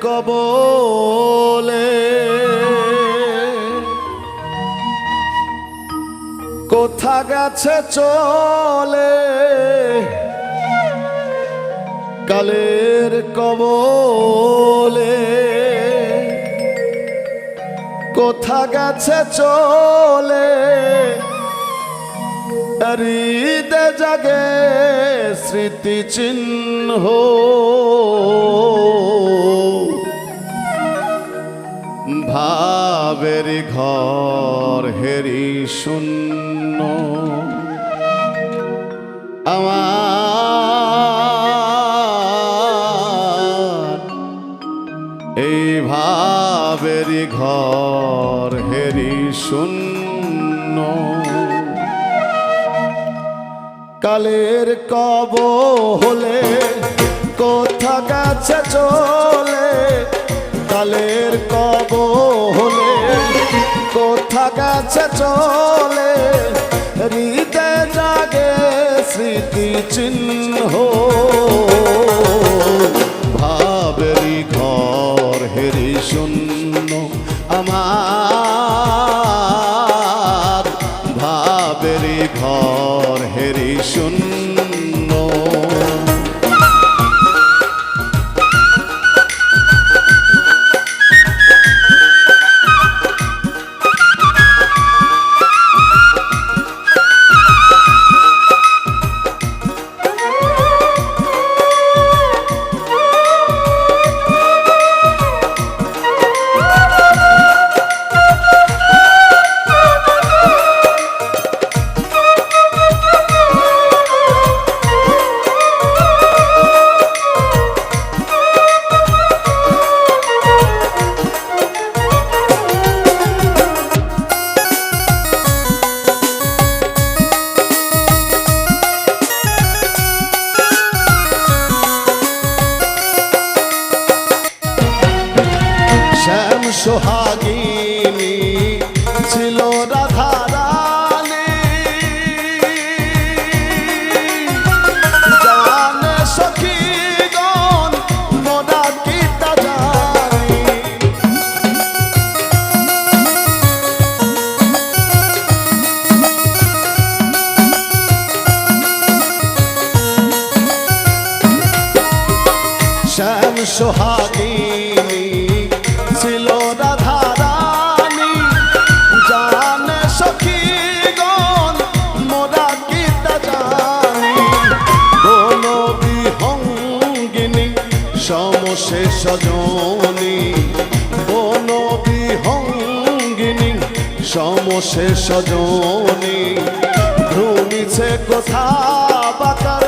কবলে। কোথা গেছে চলে? কালের কবলে। কোথা গেছে চলে? হৃদে জাগে স্মৃতি চিহ্ন। ভাবের ঘর হেরি শূন্য। আমার এই ভাবের ঘর হেরি শূন্য। কালের কব হলে, কোথা গেছে চলে? কালের কব হলে, কোথা গেছে চলে? হৃদয় জাগে স্মৃতি চিহ্ন ঘর সোহাগিনী ছিল রাধারানী। জানে সখীগণ মোরা গীতা জানি। শ্যাম সোহাগিনী সমশেষ জনী কোন বিহঙ্গিনী সমসে সজনী ভ্রমিছে কোথা বাকার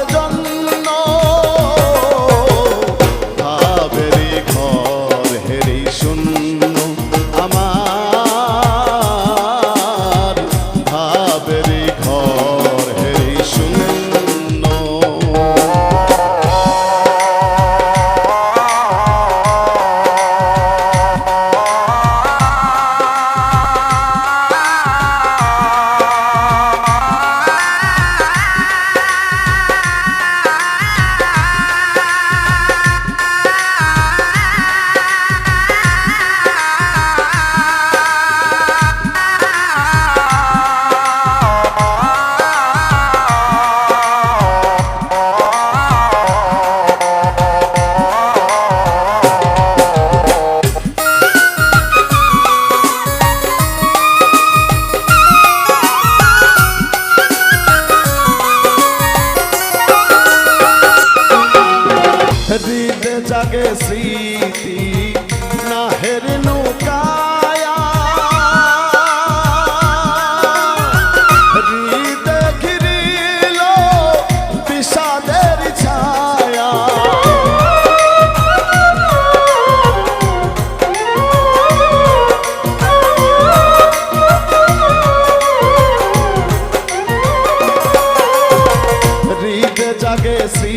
सीती नाहर नौकाया रीत गिरी लो दिशा देर छाया। रीत जागे सी